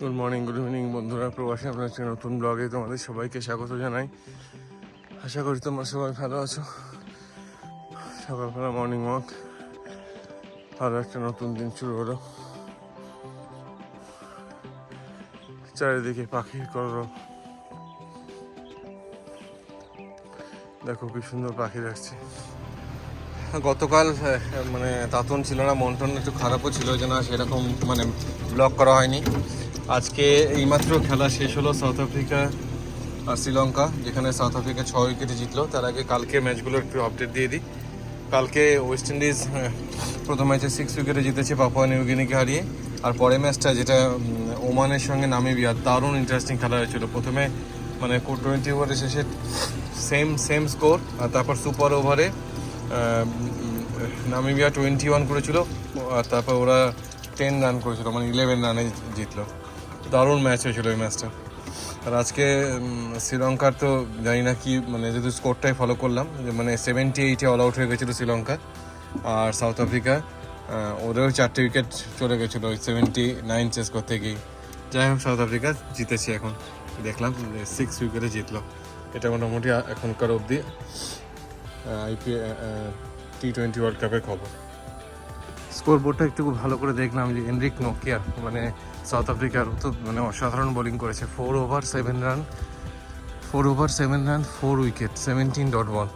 Good morning good evening বন্ধুরা। প্রবাসী আপনার একটা নতুন ব্লগে তোমাদের সবাইকে স্বাগত জানাই। আশা করি তোমরা সবাই ভালো আছো। সকালবেলা মর্নিং ওয়াক ভালো একটা নতুন দিন শুরু হলো। চারিদিকে পাখির করো দেখো কি সুন্দর পাখি দেখছি। গতকাল মানে তাতন ছিল না মন টন একটু খারাপও ছিল যে না সেরকম মানে ব্লগ করা হয়নি। আজকে এইমাত্র খেলা শেষ হলো সাউথ আফ্রিকা আর শ্রীলঙ্কা, যেখানে সাউথ আফ্রিকা ছয় উইকেটে জিতলো। তার আগে কালকে ম্যাচগুলো একটু আপডেট দিয়ে দিই। কালকে ওয়েস্ট ইন্ডিজ প্রথম ম্যাচে সিক্স উইকেটে জিতেছে পাপুয়া নিউগিনিকে হারিয়ে। আর পরের ম্যাচটা, যেটা ওমানের সঙ্গে নামিবিয়া, দারুণ ইন্টারেস্টিং খেলা হয়েছিল। প্রথমে মানে টোয়েন্টি ওভারের শেষে সেম সেম স্কোর আর তারপর সুপার ওভারে নামিবিয়া টোয়েন্টি ওয়ান করেছিল, আর তারপর ওরা টেন রান করেছিল মানে ইলেভেন রানে জিতলো। দারুণ ম্যাচ হয়েছিল ওই ম্যাচটা আর আজকে শ্রীলঙ্কার তো জানি না কি মানে যেহেতু স্কোরটাই ফলো করলাম, যে মানে সেভেন্টি এইটে অল আউট হয়ে গেছিল শ্রীলঙ্কা। আর সাউথ আফ্রিকা ওদেরও চারটে উইকেট চলে গেছিল ওই সেভেন্টি নাইন চেস করতে গিয়ে যাই হোক সাউথ আফ্রিকা জিতেছে এখন। দেখলাম সিক্স উইকেটে জিতলো। এটা মোটামুটি এখনকার অবধি আইপিএ টি টোয়েন্টি ওয়ার্ল্ড কাপের খবর। স্কোর বোর্ডটা একটু ভালো করে দেখলাম যে এনরিক নোকিয়া মানে সাউথ আফ্রিকার তো মানে অসাধারণ বোলিং করেছে। Four over seven run four over seven run four wicket seventeen dot ball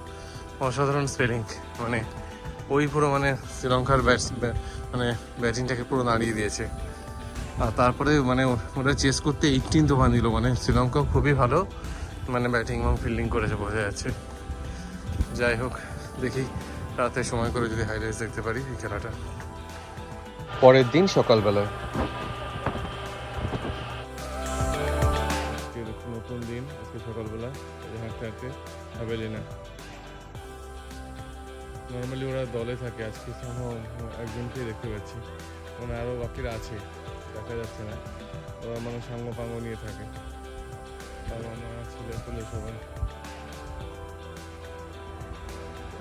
অসাধারণ স্পেলিং মানে ওই পুরো মানে শ্রীলঙ্কার ব্যাটস মানে ব্যাটিংটাকে পুরো দাঁড়িয়ে দিয়েছে। আর তারপরে মানে ওরা চেস করতে এইটিন তো বাঁধিল মানে শ্রীলঙ্কা খুবই ভালো মানে ব্যাটিং এবং ফিল্ডিং করেছে বোঝা যাচ্ছে। যাই হোক, দেখি রাতে সময় করে যদি হাইলাইটস দেখতে পারি এই খেলাটা। পরের দিন সকালবেলায়। নতুন দিন, আজকে সকালবেলা হাঁটতে হাঁটতে হাবেলি না। নর্মালি ওরা দলে থাকে, আজকে একজনকেই দেখতে পাচ্ছি। মানে আরও বাকিরা আছে, দেখা যাচ্ছে না। ওরা মানে সাঙ্গ পাঙ্গ নিয়ে থাকে। বাবা মা ছেলে পেলে সবাই।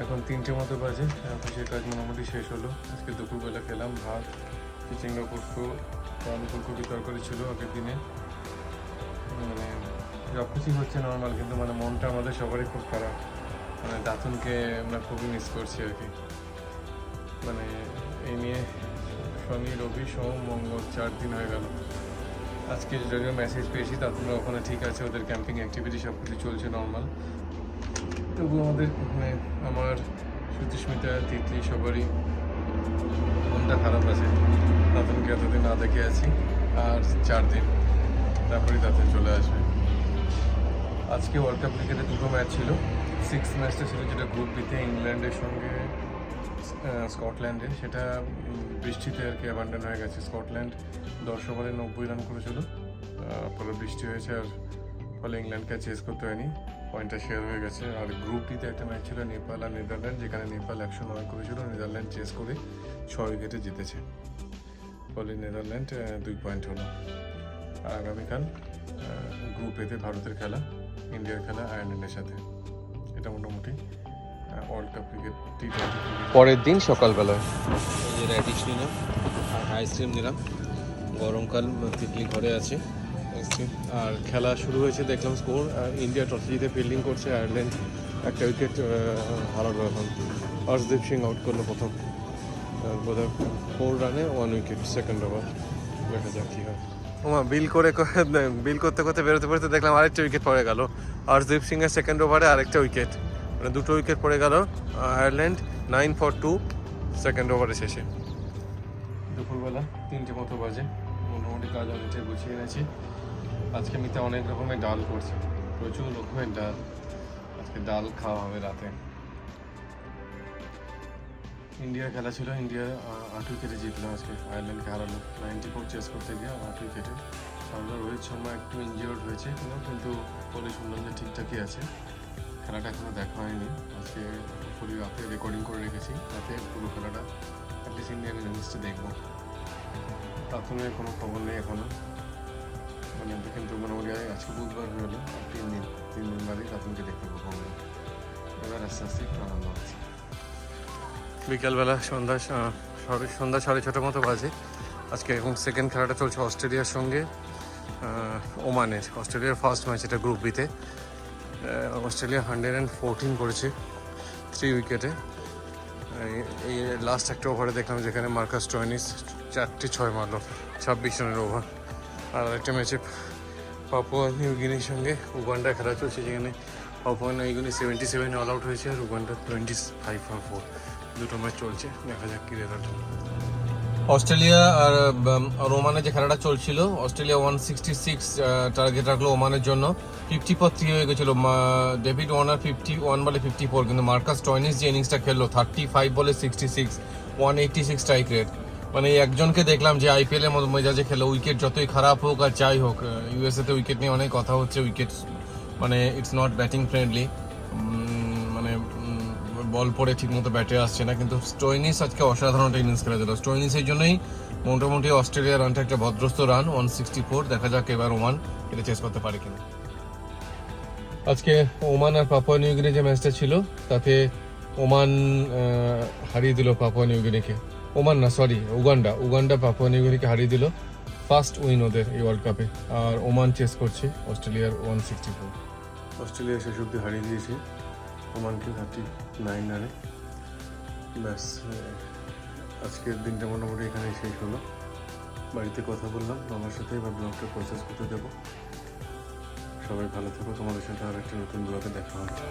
এখন তিনটে মতো বাজে অফিসের কাজ মোটামুটি শেষ হলো। আজকে দুপুরবেলা খেলাম, ভাত, চিচিঙ্গা কুটকু আলু ফুলকপি তরকারি ছিল আগের দিনে। মানে সব কিছুই হচ্ছে নর্মাল কিন্তু মানে মনটা আমাদের সবারই খুব খারাপ। মানে দাতুনকে আমরা খুবই মিস করছি আর কি। মানে এই নিয়ে শনি, রবি, সোম, মঙ্গল, চার দিন হয়ে গেল। আজকে যদিও মেসেজ পেয়েছি, দাতুনরা ওখানে ঠিক আছে, ওদের ক্যাম্পিং অ্যাক্টিভিটি সব কিছু চলছে নর্মাল তবু আমাদের মানে আমার সুচিস্মিতা তিতলি সবারই মনটা খারাপ আছে। দাতুনকে এতদিন না দেখে আছি, আর চার দিন। তারপরেই দাতুন চলে আসবে। আজকে ওয়ার্ল্ড কাপ ক্রিকেটে দুটো ম্যাচ ছিল। সিক্স ম্যাচটা ছিল যেটা গ্রুপ বিতে ইংল্যান্ডের সঙ্গে স্কটল্যান্ডে সেটা বৃষ্টিতে আর কি অ্যাবান্ডন হয়ে গেছে। স্কটল্যান্ড দশ ওভারে নব্বই রান করেছিল। পরে বৃষ্টি হয়েছে আর ফলে ইংল্যান্ডকে চেস করতে হয়নি। পয়েন্টটা শেয়ার হয়ে গেছে। আর গ্রুপ ডিতে একটা ম্যাচ ছিল নেপাল আর নেদারল্যান্ড, যেখানে নেপাল একশো নয় করেছিল, নেদারল্যান্ড চেস করে ছয় উইকেটে জিতেছে। ফলে নেদারল্যান্ড দুই পয়েন্ট হলো। আগামীকাল গ্রুপ এতে ভারতের খেলা, ইন্ডিয়ার খেলা, আয়ারল্যান্ডের সাথে। এটা মোটামুটি ওয়ার্ল্ড কাপ ক্রিকেট টি পরের দিন সকালবেলায়। র্যাডিশ নিলাম আইসক্রিম নিলাম। গরমকাল তিতলি ঘরে আছে। আর খেলা শুরু হয়েছে দেখলাম স্কোর ইন্ডিয়া টস জিতে ফিল্ডিং করছে আয়ারল্যান্ড একটা উইকেট হারালো এখন। হর্ষদীপ সিং আউট করল প্রথম। বোধহয় ফোর রানে ওয়ান উইকেট সেকেন্ড ওভার দেখা যাক কী হয়। ওমা বিল করে বিল করতে করতে বেরোতে বেরোতে দেখলাম আরেকটা উইকেট পড়ে গেল। হর্ষদীপ সিংয়ের সেকেন্ড ওভারে আরেকটা উইকেট মানে দুটো উইকেট পড়ে গেল Ireland nine for two second ওভারে শেষে। দুপুরবেলা তিনটে মতো বাজে। মোটামুটি কাজ অনেকটাই গুছিয়ে এনেছি আজকে মিতে অনেক রকমের ডাল করছে প্রচুর রকমের ডাল। আজকে ডাল খাওয়া হবে রাতে। ইন্ডিয়া খেলা ছিল, ইন্ডিয়া আট উইকেটে জিতলো আজকে আয়ারল্যান্ডকে হারালো। নাইনটি ফোর চেস করতে গিয়ে আট উইকেটে তাহলে রোহিত শর্মা একটু ইনজিওর্ড হয়েছে কিন্তু বলে শুনলাম যে ঠিকঠাকই আছে। খেলাটা এখনও দেখা হয়নি। আজকে পুরো রাতে রেকর্ডিং করে রেখেছি। রাতে পুরো খেলাটা অ্যাটলিস্ট ইন্ডিয়ান ইনিংসটা দেখব। প্রাথমিক কোনো খবর নেই এখনও। মানে কিন্তু মোটামুটি আজকে বুধবার হলো, তিন দিন তিন দিন বাদেই প্রাথমিককে দেখতে পাবো আমরা। এবার আস্তে আস্তে একটু আনন্দ হচ্ছে। বিকালবেলা সন্ধ্যা সন্ধ্যা সাড়ে ছটার মতো বাজে। আজকে এবং সেকেন্ড খেলাটা চলছে অস্ট্রেলিয়ার সঙ্গে ওমানের। অস্ট্রেলিয়ার ফার্স্ট ম্যাচ এটা গ্রুপ বিতে অস্ট্রেলিয়া হান্ড্রেড অ্যান্ড ফোরটিন করেছে থ্রি উইকেটে এই লাস্ট একটা ওভারে দেখলাম যেখানে মার্কাস টয়নিস চারটে ছয় মারলো, ছাব্বিশ রানের ওভার আর একটা ম্যাচে পাপুয়া নিউগিনির সঙ্গে উগান্ডা খেলা চলছে, যেখানে Papua New Guinea seventy seven all out হয়েছে আর উগান্ডা টোয়েন্টি ফাইভ আর ফোর দুটো ম্যাচ চলছে, দেখা যাক কী রেজাল্ট অস্ট্রেলিয়া আর ওমানের যে খেলাটা চলছিল, Australia one sixty six target রাখল ওমানের জন্য। ফিফটি ফোর থ্রি হয়ে গেছিল। ডেভিড ওয়ানার ফিফটি ওয়ান বলে ফিফটি ফোর কিন্তু মার্কাস টয়নিস যে ইনিংসটা খেললো থার্টি ফাইভ বলে sixty six one eighty six strike rate মানে একজনকে দেখলাম যে আইপিএল এর মতো মেজাজে খেলো, উইকেট যতই খারাপ হোক আর যাই হোক ইউএসএ তে উইকেট নিয়ে অনেক কথা হচ্ছে, উইকেট মানে ইটস নট ব্যাটিং ফ্রেন্ডলি মানে বল পড়ে ঠিকমতো ব্যাটে আসছে না, কিন্তু স্টোইনিস আজকে অসাধারণ একটা ইনিংস খেলেছিল। স্টোইনিসের জন্যই মোটামুটি অস্ট্রেলিয়ার রানটা একটা ভদ্রস্ত রান ওয়ান সিক্সটি ফোর দেখা যাক এবার ওমান এটা চেস করতে পারে কিনা। আজকে ওমান আর পাপুয়া নিউগিনি যে ম্যাচটা ছিল, তাতে ওমান হারিয়ে দিল পাপুয়া নিউগিনিকে ওমান না সরি উগান্ডা। উগান্ডা পাপুয়া নিউগিনিকে হারিয়ে দিল ফার্স্ট উইন ওদের এই ওয়ার্ল্ড কাপে আর ওমান চেস করছে অস্ট্রেলিয়ার ওয়ান সিক্সটি ফোর অস্ট্রেলিয়া শেষ অব্দি হারিয়ে দিয়েছে ওমানকে থার্টি নাইন রানে ব্যাস আজকের দিনটা মোটামুটি এখানে শেষ হলো। বাড়িতে কথা বললাম, আমার সাথে এবার ব্লগটা প্রসেস করতে দেবো। সবাই ভালো থেকো, তোমাদের সাথে আর একটা নতুন ব্লগে দেখা হচ্ছে